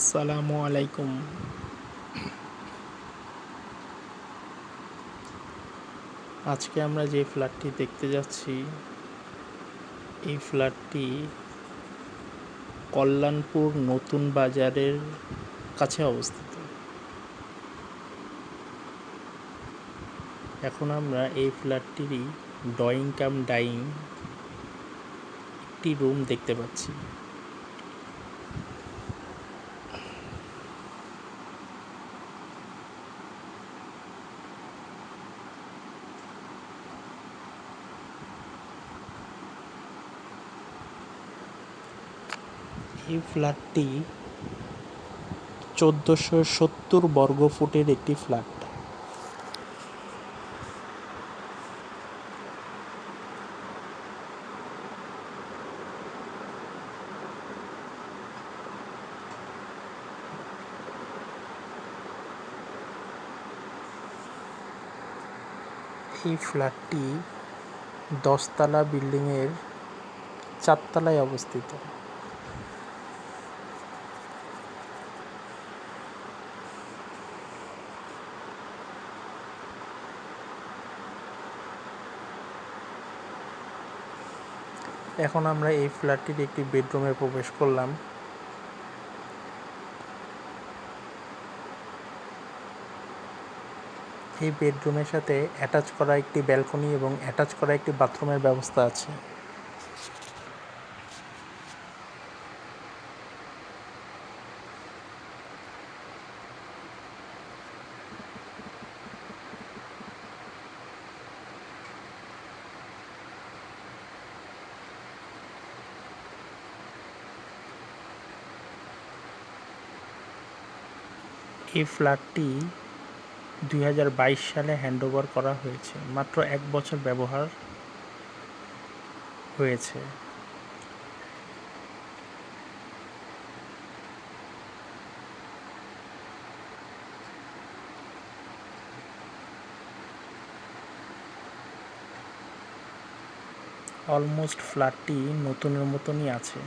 আসসালামু আলাইকুম। আজকে আমরা যে ফ্ল্যাটটি দেখতে যাচ্ছি, এই ফ্ল্যাটটি কল্যাণপুর নতুন বাজারের কাছে অবস্থিত। এখন আমরা এই ফ্ল্যাটটিরই ড্রয়িং কাম ডাইং একটি রুম দেখতে পাচ্ছি। এই ফ্ল্যাটটি চোদ্দোশো সত্তর বর্গ ফুটের একটি ফ্ল্যাট। এই ফ্ল্যাটটি দশতলা বিল্ডিংয়ের চারতলায় অবস্থিত। এখন আমরা এই ফ্ল্যাটটির একটি বেডরুমে প্রবেশ করলাম। এই বেডরুমের সাথে অ্যাটাচ করা একটি ব্যালকনি এবং অ্যাটাচ করা একটি বাথরুমের ব্যবস্থা আছে। এই ফ্ল্যাটটি দুই হাজার বাইশ সালে হ্যান্ডওভার করা হয়েছে। মাত্র এক বছর ব্যবহার হয়েছে। অলমোস্ট ফ্ল্যাটটি নতুনের মতনই আছে।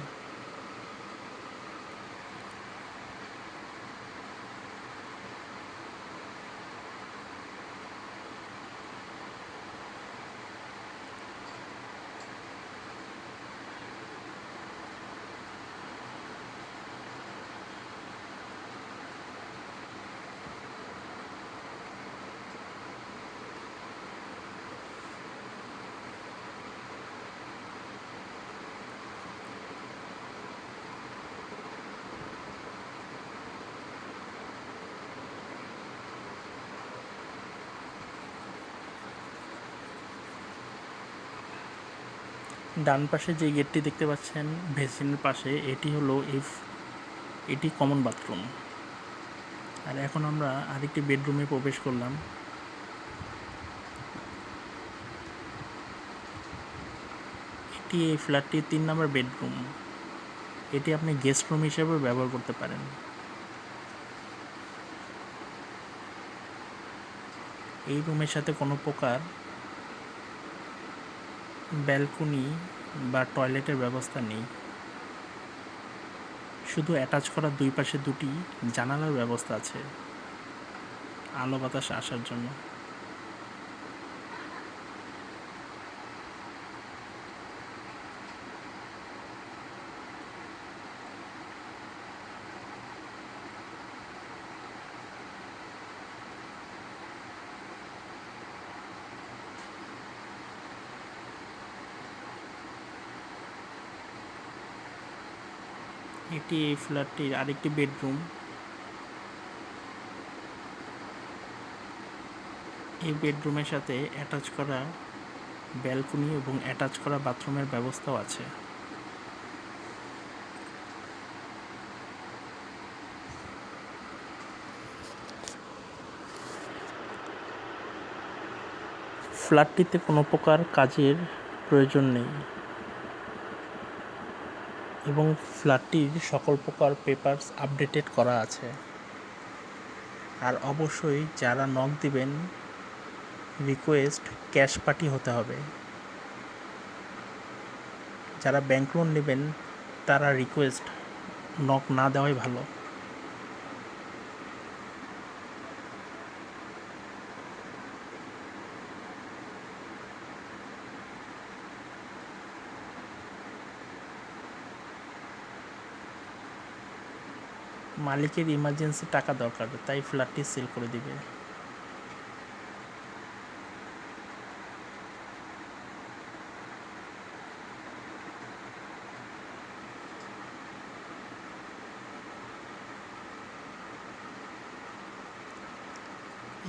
ডান পাশে যে গেটটি দেখতে পাচ্ছেন ভেসিনের পাশে, এটি হলো এফ, এটি কমন বাথরুম। আর এখন আমরা আরেকটি বেডরুমে প্রবেশ করলাম। এটি এই ফ্ল্যাটটির তিন নম্বর বেডরুম। এটি আপনি গেস্ট রুম হিসেবে ব্যবহার করতে পারেন। এই রুমের সাথে কোনো প্রকার ব্যালকনি বা টয়লেটের ব্যবস্থা নেই। শুধু অ্যাটাচ করা দুই পাশে দুটি জানালার ব্যবস্থা আছে। আলো বাতাস আসার জন্য। এটি এই ফ্ল্যাটটির আরেকটি বেডরুম। এই বেডরুমের সাথে অ্যাটাচ করা ব্যালকনি এবং অ্যাটাচ করা বাথরুমের ব্যবস্থাও আছে। ফ্ল্যাটটিতে কোনো প্রকার কাজের প্রয়োজন নেই। এবং ফ্ল্যাটটির সকল প্রকার পেপারস আপডেটেড করা আছে। আর অবশ্যই যারা নক দিবেন, রিকোয়েস্ট ক্যাশ পার্টি হতে হবে। যারা ব্যাংক লোন নেবেন, তারা রিকোয়েস্ট নক না দেওয়াই ভালো। মালিকের ইমার্জেন্সি টাকা দরকার, তাই ফ্ল্যাটটি সেল করে দিবে।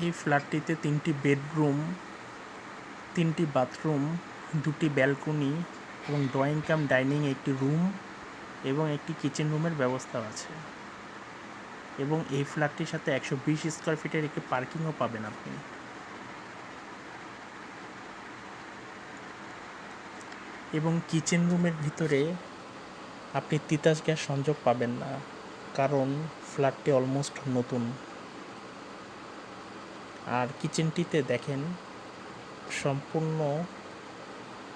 এই ফ্ল্যাটটিতে তিনটি বেডরুম তিনটি বাথরুম দুটি ব্যালকনি এবং ড্রয়িং কাম ডাইনিং একটি রুম এবং একটি কিচেন রুমের ব্যবস্থা আছে। এবং এই ফ্ল্যাটটির সাথে একশো বিশ স্কোয়ার ফিটের একটি পার্কিংও পাবেন আপনি। এবং কিচেন রুমের ভিতরে আপনি তিতাস গ্যাস সংযোগ পাবেন না, কারণ ফ্ল্যাটটি অলমোস্ট নতুন। আর কিচেনটিতে দেখেন, সম্পূর্ণ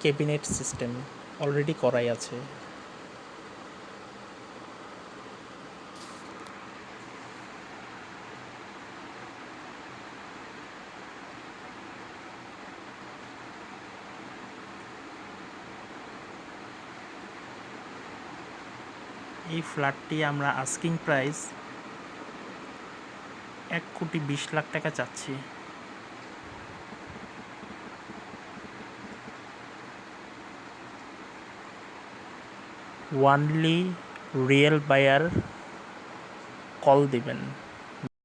ক্যাবিনেট সিস্টেম অলরেডি করাই আছে। এই ফ্ল্যাটটি আমরা আস্কিং প্রাইস এক কোটি বিশ লাখ টাকা চাচ্ছি। ওয়ানলি রিয়েল বায়ার কল দিবেন।